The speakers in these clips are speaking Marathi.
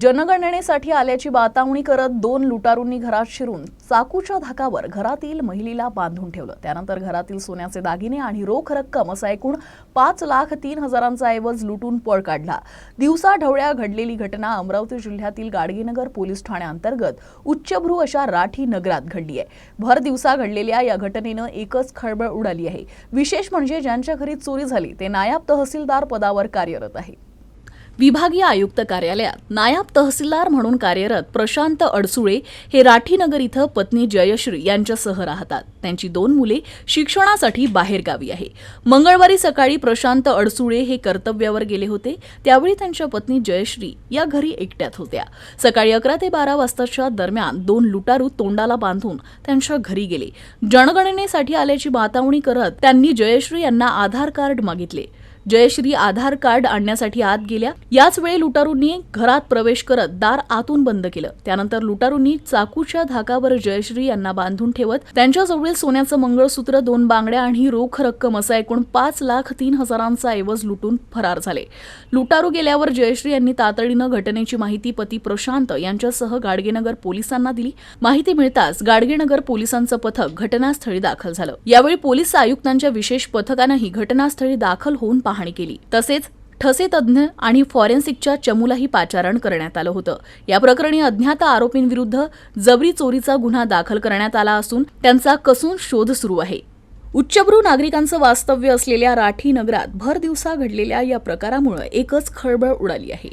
जनगणनेसाठी आल्याची बातावणी करत दोन लुटारूंनी घरात शिरून चाकूच्या धाकावर घरातील महिलेला बांधून ठेवलं. त्यानंतर घरातील सोन्याचे दागिने आणि रोख रक्कम असा एकूण पाच लाख तीन हजारांचा ऐवज लुटून पळ काढला. दिवसा ढवळ्या घडलेली घटना अमरावती जिल्ह्यातील गाडगेनगर पोलीस ठाण्याअंतर्गत उच्चभ्रू अशा राठी नगरात घडली आहे. भर दिवसा घडलेल्या या घटनेनं एकच खळबळ उडाली आहे. विशेष म्हणजे ज्यांच्या घरी चोरी झाली ते नायब तहसीलदार पदावर कार्यरत आहे विभागीय आयुक्त कार्यालयात नायब तहसीलदार म्हणून कार्यरत प्रशांत अडसुळे हे राठीनगर इथं पत्नी जयश्री यांच्यासह राहतात. त्यांची दोन मुले शिक्षणासाठी बाहेरगावी आहे. मंगळवारी सकाळी प्रशांत अडसुळे हे कर्तव्यावर गेले होते. त्यावेळी त्यांच्या पत्नी जयश्री या घरी एकट्यात होत्या. सकाळी अकरा ते बारा वाजताच्या दरम्यान दोन लुटारू तोंडाला बांधून त्यांच्या घरी गेले. जनगणनेसाठी आल्याची बातावणी करत त्यांनी जयश्री यांना आधार कार्ड मागितले. जयश्री आधार कार्ड आणण्यासाठी आत गेल्या. याच वेळी लुटारूंनी घरात प्रवेश करत दार आतून बंद केलं. त्यानंतर लुटारूंनी चाकूच्या धाकावर जयश्री यांना बांधून ठेवत त्यांच्याजवळील सोन्याचं मंगळसूत्र दोन बांगड्या आणि रोख रक्कम असा एकूण पाच लाख तीन हजारांचा ऐवज लुटून फरार झाले. लुटारू गेल्यावर जयश्री यांनी तातडीनं घटनेची माहिती पती प्रशांत यांच्यासह गाडगेनगर पोलिसांना दिली. माहिती मिळताच गाडगेनगर पोलिसांचं पथक घटनास्थळी दाखल झालं. यावेळी पोलीस आयुक्तांच्या विशेष पथकानंही घटनास्थळी दाखल होऊन पाहणी केली. तसेच ठसे तज्ज्ञ आणि फॉरेन्सिकच्या चमूलाही पाचारण करण्यात आलं होतं. या प्रकरणी अज्ञात आरोपींविरुद्ध जबरी चोरीचा गुन्हा दाखल करण्यात आला असून त्यांचा कसून शोध सुरू आहे. उच्चभ्रू नागरिकांचं वास्तव्य असलेल्या राठी नगरात भर दिवसा घडलेल्या या प्रकारामुळे एकच खळबळ उडाली आहे.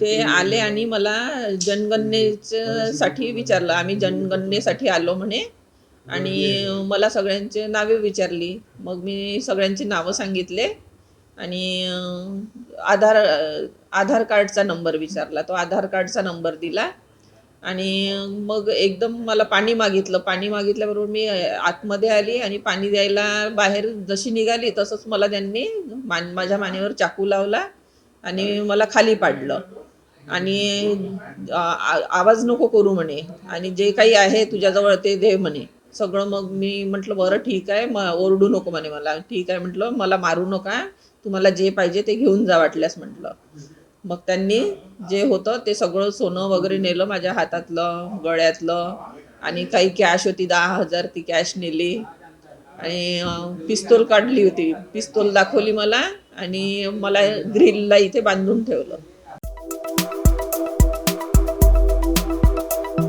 ते आले आणि मला जनगणनेचं साठी विचारलं. आम्ही जनगणनेसाठी आलो म्हणे आणि मला सगळ्यांचे नावे विचारली. मग मी सगळ्यांची नावं सांगितले. आणि आधार आधार कार्डचा नंबर विचारला. तो आधार कार्डचा नंबर दिला आणि मग एकदम मला पाणी मागितलं. पाणी मागितल्याबरोबर मी आतमध्ये आली आणि पाणी द्यायला बाहेर जशी निघाली तसंच मला त्यांनी मान माझ्या मानेवर चाकू लावला आणि मला खाली पाडलं. आणि आवाज नको करू म्हणे. आणि जे काही आहे तुझ्याजवळ ते दे म्हणे. सगळं मग मी म्हटलं बरं ठीक आहे. म ओरडू नको म्हणे मला. ठीक आहे. म्हटलं मला मारू नका. तुम्हाला जे पाहिजे ते घेऊन जा वाटल्यास म्हटलं. मग त्यांनी जे होतं ते सगळं सोनं वगैरे नेलं माझ्या हातातलं गळ्यातलं. आणि काही कॅश होती दहा हजार ती कॅश नेली. आणि पिस्तोल पिस्तूल काढली होती. पिस्तूल दाखवली मला आणि मला ग्रिलला इथे बांधून ठेवलं.